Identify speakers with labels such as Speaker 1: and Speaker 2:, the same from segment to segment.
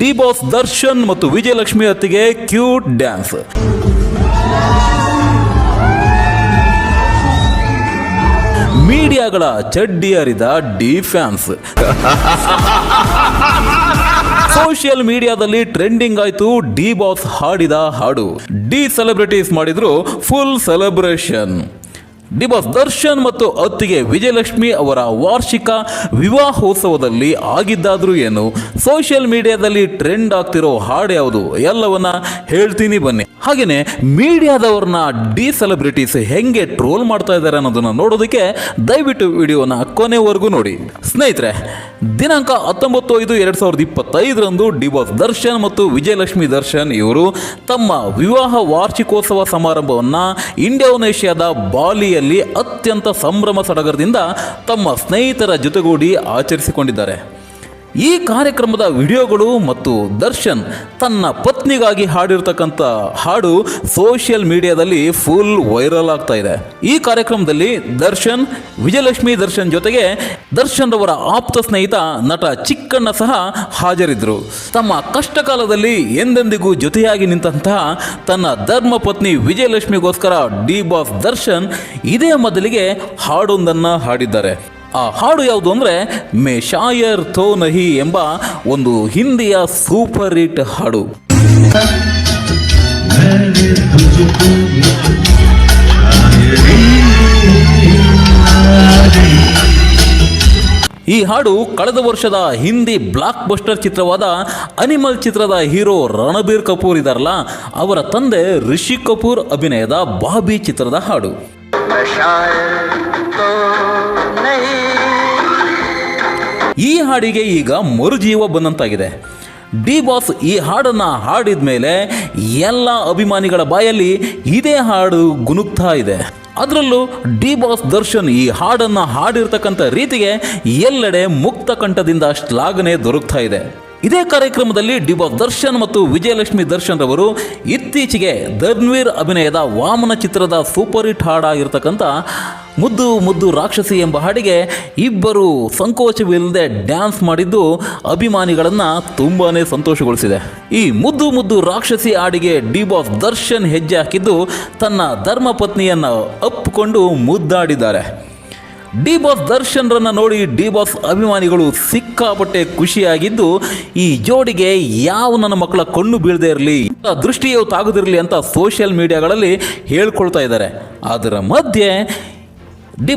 Speaker 1: D boss Darshan ಮತ್ತು ವಿಜಯಲಕ್ಷ್ಮಿ ಅತ್ತಿಗೆ cute dance. ಮೀಡಿಯಾಗಳ ಚಡ್ಡಿ ಹರಿದ ಡಿ ಫ್ಯಾನ್ಸ್. ಸೋಷಿಯಲ್ ಮೀಡಿಯಾದಲ್ಲಿ ಟ್ರೆಂಡಿಂಗ್ ಆಯ್ತು ಡಿ ಬಾಸ್ ಹಾಡಿದ ಹಾಡು. ಡಿ ಸೆಲೆಬ್ರಿಟೀಸ್ ಮಾಡಿದ್ರು full celebration. D boss Darshan ಮತ್ತು ಅತ್ತಿಗೆ ವಿಜಯಲಕ್ಷ್ಮಿ ಅವರ ವಾರ್ಷಿಕ ವಿವಾಹೋತ್ಸವದಲ್ಲಿ ಆಗಿದ್ದಾದ್ರೂ ಏನು? ಸೋಷಿಯಲ್ ಮೀಡಿಯಾದಲ್ಲಿ ಟ್ರೆಂಡ್ ಆಗ್ತಿರೋ ಹಾಡು ಯಾವುದು? ಎಲ್ಲವನ್ನ ಹೇಳ್ತೀನಿ ಬನ್ನಿ. ಹಾಗೇನೆ ಮೀಡಿಯಾದವ್ರನ್ನ ಡಿ ಸೆಲೆಬ್ರಿಟೀಸ್ ಹೆಂಗೆ ಟ್ರೋಲ್ ಮಾಡ್ತಾ ಇದ್ದಾರೆ ಅನ್ನೋದನ್ನ ನೋಡೋದಕ್ಕೆ ದಯವಿಟ್ಟು ವಿಡಿಯೋನ ಕೊನೆವರೆಗೂ ನೋಡಿ. ಸ್ನೇಹಿತರೆ, ದಿನಾಂಕ ಹತ್ತೊಂಬತ್ತು ಐದು ಎರಡ್ ಸಾವಿರದ ಇಪ್ಪತ್ತೈದರಂದು ಡಿವಾಸ್ ದರ್ಶನ್ ಮತ್ತು ವಿಜಯಲಕ್ಷ್ಮಿ ದರ್ಶನ್ ಇವರು ತಮ್ಮ ವಿವಾಹ ವಾರ್ಷಿಕೋತ್ಸವ ಸಮಾರಂಭವನ್ನ ಇಂಡೋನೇಷ್ಯಾದ ಬಾಲಿಯಲ್ಲಿ ಅತ್ಯಂತ ಸಂಭ್ರಮ ಸಡಗರದಿಂದ ತಮ್ಮ ಸ್ನೇಹಿತರ ಜೊತೆಗೂಡಿ ಆಚರಿಸಿಕೊಂಡಿದ್ದಾರೆ. ಈ ಕಾರ್ಯಕ್ರಮದ ವಿಡಿಯೋಗಳು ಮತ್ತು ದರ್ಶನ್ ತನ್ನ ಪತ್ನಿಗಾಗಿ ಹಾಡಿರತಕ್ಕಂಥ ಹಾಡು ಸೋಷಿಯಲ್ ಮೀಡಿಯಾದಲ್ಲಿ ಫುಲ್ ವೈರಲ್ ಆಗ್ತಾ ಇದೆ. ಈ ಕಾರ್ಯಕ್ರಮದಲ್ಲಿ ದರ್ಶನ್, ವಿಜಯಲಕ್ಷ್ಮಿ ದರ್ಶನ್ ಜೊತೆಗೆ ದರ್ಶನ್ ರವರ ಆಪ್ತ ಸ್ನೇಹಿತ ನಟ ಚಿಕ್ಕಣ್ಣ ಸಹ ಹಾಜರಿದ್ದರು ತಮ್ಮ ಕಷ್ಟಕಾಲದಲ್ಲಿ ಎಂದೆಂದಿಗೂ ಜೊತೆಯಾಗಿ ನಿಂತಹ ತನ್ನ ಧರ್ಮ ಪತ್ನಿ ವಿಜಯಲಕ್ಷ್ಮಿಗೋಸ್ಕರ ಡಿ ಬಾಸ್ ದರ್ಶನ್ ಇದೇ ಮೊದಲಿಗೆ ಹಾಡೊಂದನ್ನು ಹಾಡಿದ್ದಾರೆ. ಆ ಹಾಡು ಯಾವುದು ಅಂದರೆ ಮೇ ಶಾಯರ್ ಥೋ ನಹಿ ಎಂಬ ಒಂದು ಹಿಂದಿಯ ಸೂಪರ್ ಹಿಟ್ ಹಾಡು. ಈ ಹಾಡು ಕಳೆದ ವರ್ಷದ ಹಿಂದಿ ಬ್ಲಾಕ್ ಬಸ್ಟರ್ ಚಿತ್ರವಾದ ಅನಿಮಲ್ ಚಿತ್ರದ ಹೀರೋ ರಣಬೀರ್ ಕಪೂರ್ ಇದಾರಲ್ಲ, ಅವರ ತಂದೆ ರಿಷಿ ಕಪೂರ್ ಅಭಿನಯದ ಬಾಬಿ ಚಿತ್ರದ ಹಾಡು.
Speaker 2: मैं शायर तो नहीं
Speaker 1: ಈ ಹಾಡಿಗೆ ಈಗ ಮರುಜೀವ ಬಂದಂತಾಗಿದೆ ಡಿ ಬಾಸ್ ಈ ಹಾಡನ್ನು ಹಾಡಿದ ಮೇಲೆ ಎಲ್ಲ ಅಭಿಮಾನಿಗಳ ಬಾಯಲ್ಲಿ ಇದೇ ಹಾಡು ಗುನುಗ್ತಾ ಇದೆ ಅದರಲ್ಲೂ ಡಿ ಬಾಸ್ ದರ್ಶನ್ ಈ ಹಾಡನ್ನು ಹಾಡಿರ್ತಕ್ಕಂಥ ರೀತಿಗೆ ಎಲ್ಲೆಡೆ ಮುಕ್ತ ಕಂಠದಿಂದ ಶ್ಲಾಘನೆ ದೊರಕ್ತಾ ಇದೆ ಇದೇ ಕಾರ್ಯಕ್ರಮದಲ್ಲಿ ಡಿ ಬಾಸ್ ದರ್ಶನ್ ಮತ್ತು ವಿಜಯಲಕ್ಷ್ಮಿ ದರ್ಶನ್ ರವರು ಇತ್ತೀಚೆಗೆ ಧರ್ಮವೀರ್ ಅಭಿನಯದ ವಾಮನ ಚಿತ್ರದ ಸೂಪರ್ ಹಿಟ್ ಹಾಡಾಗಿರ್ತಕ್ಕಂಥ ಮುದ್ದು ಮುದ್ದು ರಾಕ್ಷಸಿ ಎಂಬ ಹಾಡಿಗೆ ಇಬ್ಬರು ಸಂಕೋಚವಿಲ್ಲದೆ ಡ್ಯಾನ್ಸ್ ಮಾಡಿದ್ದು ಅಭಿಮಾನಿಗಳನ್ನು ತುಂಬಾ ಸಂತೋಷಗೊಳಿಸಿದೆ. ಈ ಮುದ್ದು ಮುದ್ದು ರಾಕ್ಷಸಿ ಹಾಡಿಗೆ ಡಿ ಬಾಸ್ ದರ್ಶನ್ ಹೆಜ್ಜೆ ಹಾಕಿದ್ದು ತನ್ನ ಧರ್ಮಪತ್ನಿಯನ್ನು ಅಪ್ಪಿಕೊಂಡು ಮುದ್ದಾಡಿದ್ದಾರೆ. ಡಿ ಬಾಸ್ ದರ್ಶನ್ರನ್ನ ನೋಡಿ ಡಿ ಬಾಸ್ ಅಭಿಮಾನಿಗಳು ಸಿಕ್ಕಾಪಟ್ಟೆ ಖುಷಿಯಾಗಿದ್ದು, ಈ ಜೋಡಿಗೆ ಯಾವ ನನ್ನ ಮಕ್ಕಳ ಕಣ್ಣು ಬೀಳದೆ ಇರಲಿ ದೃಷ್ಟಿಯು ತಾಗದಿರಲಿ ಅಂತ ಸೋಷಿಯಲ್ ಮೀಡಿಯಾಗಳಲ್ಲಿ ಹೇಳ್ಕೊಳ್ತಾ ಇದ್ದಾರೆ. ಅದರ ಮಧ್ಯೆ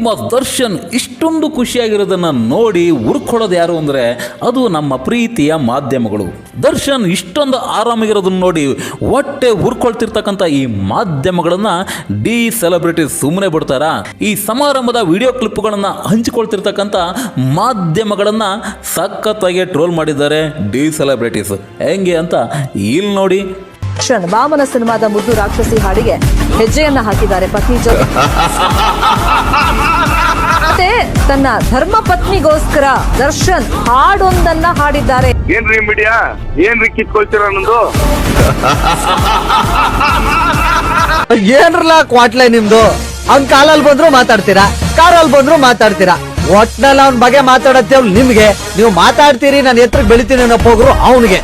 Speaker 1: ಬಾಸ್ ದರ್ಶನ್ ಇಷ್ಟೊಂದು ಖುಷಿಯಾಗಿರೋದನ್ನು ನೋಡಿ ಉರ್ಕೊಳ್ಳೋದು ಯಾರು ಅಂದರೆ ಅದು ನಮ್ಮ ಪ್ರೀತಿಯ ಮಾಧ್ಯಮಗಳು. ದರ್ಶನ್ ಇಷ್ಟೊಂದು ಆರಾಮಾಗಿರೋದನ್ನು ನೋಡಿ ಹೊಟ್ಟೆ ಉರ್ಕೊಳ್ತಿರ್ತಕ್ಕಂಥ ಈ ಮಾಧ್ಯಮಗಳನ್ನು ಡಿ ಸೆಲೆಬ್ರಿಟಿ ಸುಮ್ಮನೆ ಬಿಡ್ತಾರಾ? ಈ ಸಮಾರಂಭದ ವಿಡಿಯೋ ಕ್ಲಿಪ್ಗಳನ್ನು ಹಂಚಿಕೊಳ್ತಿರ್ತಕ್ಕಂಥ ಮಾಧ್ಯಮಗಳನ್ನು ಸಖತ್ತಾಗಿ ಟ್ರೋಲ್ ಮಾಡಿದ್ದಾರೆ ಡಿ ಸೆಲೆಬ್ರಿಟೀಸ್. ಹೆಂಗೆ ಅಂತ ಇಲ್ಲಿ ನೋಡಿ
Speaker 3: ದರ್ಶನ್ ವಾಮನ ಸಿನಿಮಾದ ಮುದ್ದು ರಾಕ್ಷಸಿ ಹಾಡಿಗೆ ಹೆಜ್ಜೆಯನ್ನ ಹಾಕಿದ್ದಾರೆ ಪತ್ನಿ ಜೊತೆ ಮತ್ತೆ ತನ್ನ ಧರ್ಮ ಪತ್ನಿಗೋಸ್ಕರ ದರ್ಶನ್ ಹಾಡೊಂದನ್ನ ಹಾಡಿದ್ದಾರೆ.
Speaker 4: ಏನ್ರಿ ಮೀಡಿಯಾ? ಏನ್ರಿ ಕಿತ್ಕೊಳ್ತೀರ ನಂದು
Speaker 5: ಏನ್ರಲ್ಲ ಕ್ವಾಟ್ಲೆ ನಿಮ್ದು? ಅವ್ನ್ ಕಾಲಲ್ಲಿ ಬಂದ್ರು ಮಾತಾಡ್ತೀರಾ? ಕಾರಲ್ಲಿ ಬಂದ್ರು ಮಾತಾಡ್ತೀರಾ? ಒಟ್ನಲ್ಲಿ ಅವ್ನ ಬಗ್ಗೆ ಮಾತಾಡತ್ತೇವ್ ನಿಮ್ಗೆ. ನೀವು ಮಾತಾಡ್ತೀರಿ ನಾನು ಎತ್ತರಕ್ಕೆ ಬೆಳಿತೀನಿ ಅನ್ನೋ ಹೋಗ್ರು ಅವನಿಗೆ.